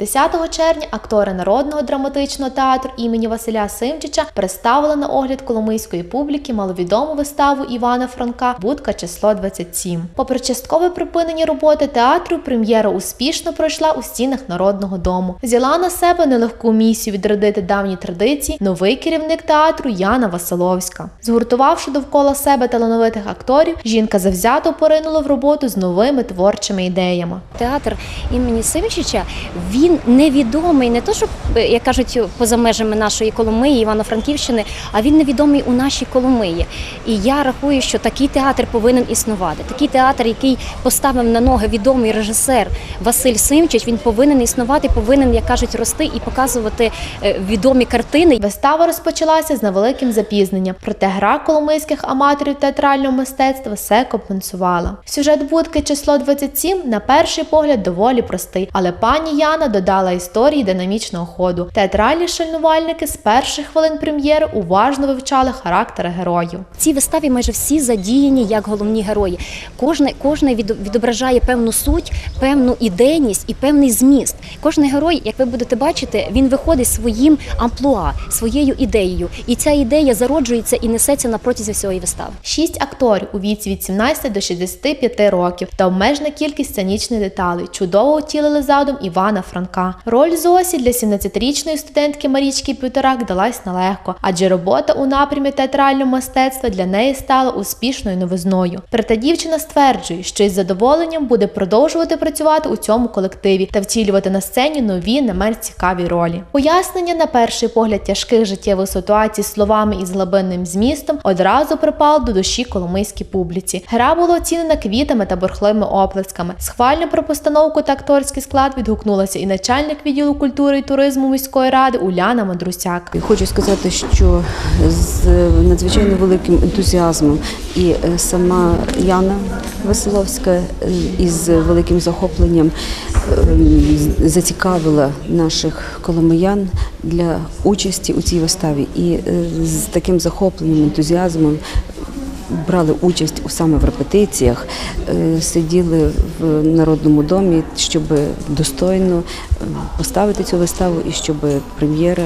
10 червня актори Народного драматичного театру імені Василя Симчича представили на огляд коломийської публіки маловідому виставу Івана Франка Будка число 27. Попри часткове припинення роботи театру, прем'єра успішно пройшла у стінах Народного дому. Взяла на себе нелегку місію відродити давні традиції новий керівник театру Яна Василовська. Згуртувавши довкола себе талановитих акторів, жінка завзято поринула в роботу з новими творчими ідеями. Театр імені Симчича він невідомий не то, щоб е, як кажуть, поза межами нашої Коломиї, Івано-Франківщини, а він невідомий у нашій Коломиї. І я рахую, що такий театр повинен існувати. Такий театр, який поставив на ноги відомий режисер Василь Симчич, він повинен існувати, повинен, як кажуть, рости і показувати е, відомі картини. Вистава розпочалася з невеликим запізненням, проте гра коломийських аматорів театрального мистецтва все компенсувала. Сюжет будки число 27 на перший погляд доволі простий, але пані Яна додала історії динамічного ходу. Театральні шальнувальники з перших хвилин прем'єри уважно вивчали характери героїв. В цій виставі майже всі задіяні як головні герої. Кожне, кожне від- відображає певну суть, певну ідейність і певний зміст. Кожний герой, як ви будете бачити, він виходить своїм амплуа, своєю ідеєю. І ця ідея зароджується і несеться на протязі всієї вистави. Шість акторів у віці від 17 до 65 років та обмежена кількість сценічних деталей чудово утілили задум Івана Франка. Роль Зосі для 17-річної студентки Марічки Півторак далась нелегко, адже робота у напрямі театрального мистецтва для неї стала успішною новизною. Проте дівчина стверджує, що із задоволенням буде продовжувати працювати у цьому колективі та втілювати на сцені нові, не менш цікаві ролі. Пояснення на перший погляд тяжких життєвих ситуацій словами із глибинним змістом одразу припало до душі коломийській публіці. Гра була оцінена квітами та бурхливими оплесками. Схвально про постановку та акторський склад відгукнулася і начальник відділу культури і туризму міської ради Уляна Мадрусяк. Хочу сказати, що з надзвичайно великим ентузіазмом і е, сама Яна Василовська е, із великим захопленням е, зацікавила наших коломиян для участі у цій виставі. І з таким захопленням, ентузіазмом брали участь саме в репетиціях, е, сиділи в народному домі, щоб достойно е, поставити цю виставу і щоб прем'єра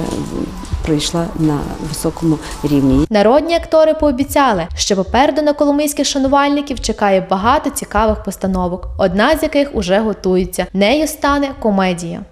пройшла на високому рівні. Народні актори пообіцяли, що попереду на коломийських шанувальників чекає багато цікавих постановок, одна з яких уже готується. Нею стане комедія.